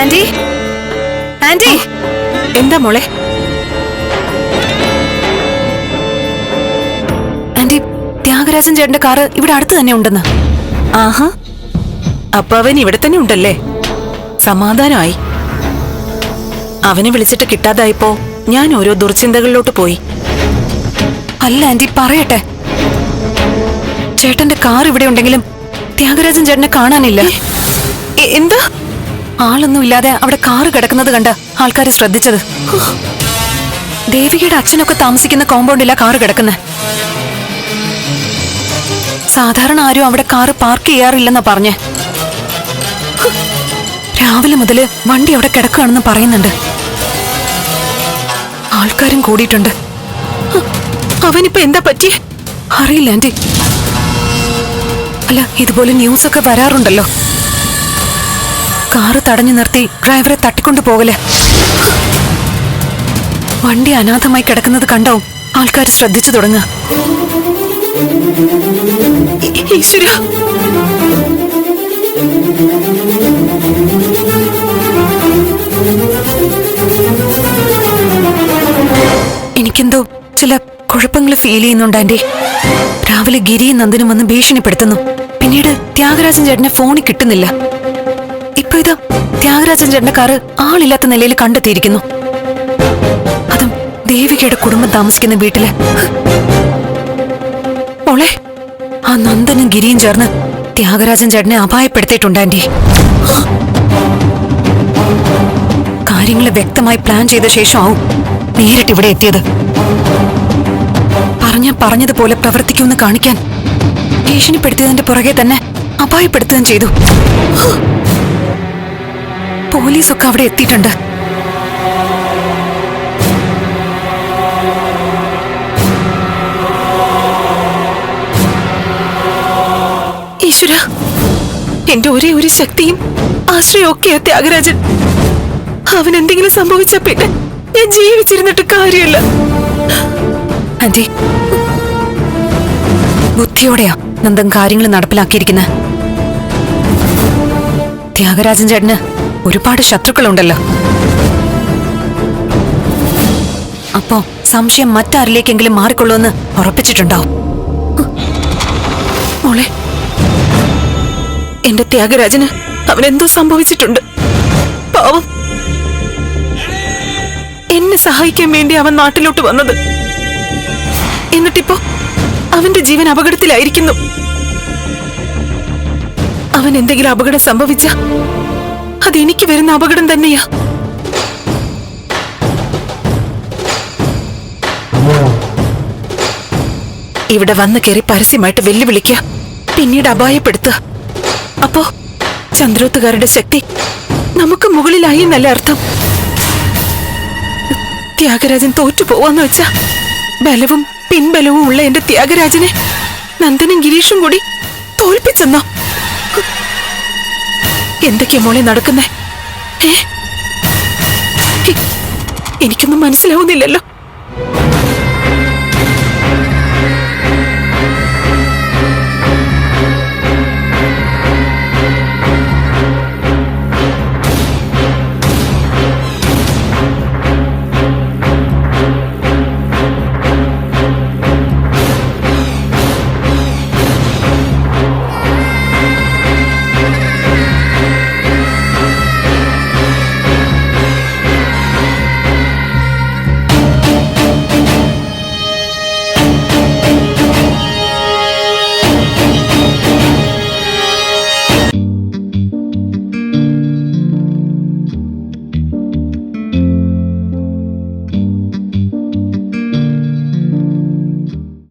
Anti? Anti? എന്താ മോളെ? Anti Thyagarajan ചേട്ടന്റെ കാറ് ഇവിടെ അടുത്ത് തന്നെ ഉണ്ടെന്ന്. ആഹാ. അപ്പൊ അവൻ ഇവിടെ തന്നെ ഉണ്ടല്ലേ? സമാധാനമായി. അവനെ വിളിച്ചിട്ട് കിട്ടാതായപ്പോ ഞാൻ ഓരോ ദുർചിന്തകളിലോട്ട് പോയി. അല്ല ആന്റി പറയട്ടെ. ചേട്ടന്റെ കാർ ഇവിടെ ഉണ്ടെങ്കിലും ത്യാഗരാജൻ ചേട്ടനെ കാണാനില്ല. എന്താ? ആളൊന്നും ഇല്ലാതെ അവിടെ കാറ് കിടക്കുന്നത് കണ്ട് ആൾക്കാർ ശ്രദ്ധിച്ചത്. ദേവികയുടെ അച്ഛനൊക്കെ താമസിക്കുന്ന കോമ്പൗണ്ടിലാ കാറ് കിടക്കുന്നത് സാധാരണ ആരും അവിടെ കാറ് പാർക്ക് ചെയ്യാറില്ലെന്നാ പറഞ്ഞേ. രാവിലെ മുതൽ വണ്ടി അവിടെ കിടക്കുകയാണെന്ന് പറയുന്നുണ്ട്. ആൾക്കാരും കൂടിയിട്ടുണ്ട്. അവനിപ്പോ എന്താ പറ്റി? അറിയില്ല ആന്റി. അല്ല ഇതുപോലെ ന്യൂസ് ഒക്കെ വരാറുണ്ടല്ലോ. കാറ് തടഞ്ഞു നിർത്തി ഡ്രൈവറെ തട്ടിക്കൊണ്ടു പോകൽ. വണ്ടി അനാഥമായി കിടക്കുന്നത് കണ്ടോ? ആൾക്കാർ ശ്രദ്ധിച്ചു തുടങ്ങുക എനിക്കെന്തോ ചില കുഴപ്പങ്ങൾ ഫീൽ ചെയ്യുന്നുണ്ട് ആന്റി. രാവിലെ ഗിരിയും നന്ദനും വന്ന് ഭീഷണിപ്പെടുത്തുന്നു. പിന്നീട് ത്യാഗരാജൻ ചേട്ടനെ ഫോണിൽ കിട്ടുന്നില്ല. ഇപ്പൊ ഇത് ത്യാഗരാജൻ ചേട്ടന്റെ കാറ് ആളില്ലാത്ത നിലയിൽ കണ്ടെത്തിയിരിക്കുന്നു. അതും ദേവികയുടെ കുടുംബം താമസിക്കുന്ന വീട്ടിൽ. മോളെ ആ നന്ദനും ഗിരിയും ചേർന്ന് ത്യാഗരാജൻ ചേട്ടനെ അപായപ്പെടുത്തിയിട്ടുണ്ടാന്റെ കാര്യങ്ങൾ വ്യക്തമായി പ്ലാൻ ചെയ്ത ശേഷമാവും നേരിട്ട് ഇവിടെ എത്തിയത്. പറഞ്ഞ പറഞ്ഞതുപോലെ പ്രവർത്തിക്കുമെന്ന് കാണിക്കാൻ ഭീഷണിപ്പെടുത്തിയതിന്റെ പുറകെ തന്നെ അപായപ്പെടുത്തുകയും ചെയ്തു. പോലീസൊക്കെ അവിടെ എത്തിയിട്ടുണ്ട്. ഈശ്വര എന്റെ ഒരേ ഒരു ശക്തിയും ആശ്രയമൊക്കെയാ ത്യാഗരാജൻ. അവൻ എന്തെങ്കിലും സംഭവിച്ച പിന്നെ ഞാൻ ജീവിച്ചിരുന്നിട്ട് കാര്യമില്ല. ബുദ്ധിയോടെയാ നന്ദം കാര്യങ്ങൾ നടപ്പിലാക്കിയിരിക്കുന്നത് ത്യാഗരാജൻ ചേട്ടന് ഒരുപാട് ശത്രുക്കളുണ്ടല്ലോ. അപ്പോ സംശയം മറ്റാരിലേക്കെങ്കിലും മാറിക്കൊള്ളുമെന്ന് ഉറപ്പിച്ചിട്ടുണ്ടാവും. മോളെ എന്റെ ത്യാഗരാജന് അവൻ എന്തോ സംഭവിച്ചിട്ടുണ്ട്. പാവം. എന്നെ സഹായിക്കാൻ വേണ്ടി അവൻ നാട്ടിലോട്ട് വന്നത്. എന്നിട്ടിപ്പോ അവന്റെ ജീവൻ അപകടത്തിലായിരിക്കുന്നു. അവൻ എന്തെങ്കിലും അപകടം സംഭവിച്ച? അതെനിക്ക് വരുന്ന അപകടം തന്നെയാ. ഇവിടെ വന്ന് കയറി പരസ്യമായിട്ട് വെല്ലുവിളിക്കുക പിന്നീട് അപായപ്പെടുത്തുക. അപ്പോ ചന്ദ്രോത്തുകാരുടെ ശക്തി നമുക്ക് മുകളിലായി നല്ല അർത്ഥം. ത്യാഗരാജൻ തോറ്റു പോവാന്ന് വെച്ചാ ബലവും പിൻബലവും ഉള്ള എന്റെ ത്യാഗരാജനെ നന്ദനും ഗിരീഷും കൂടി തോൽപ്പിച്ചെന്നോ? എന്തൊക്കെയാ മോളെ നടക്കുന്നേ? എനിക്കൊന്നും മനസ്സിലാവുന്നില്ലല്ലോ.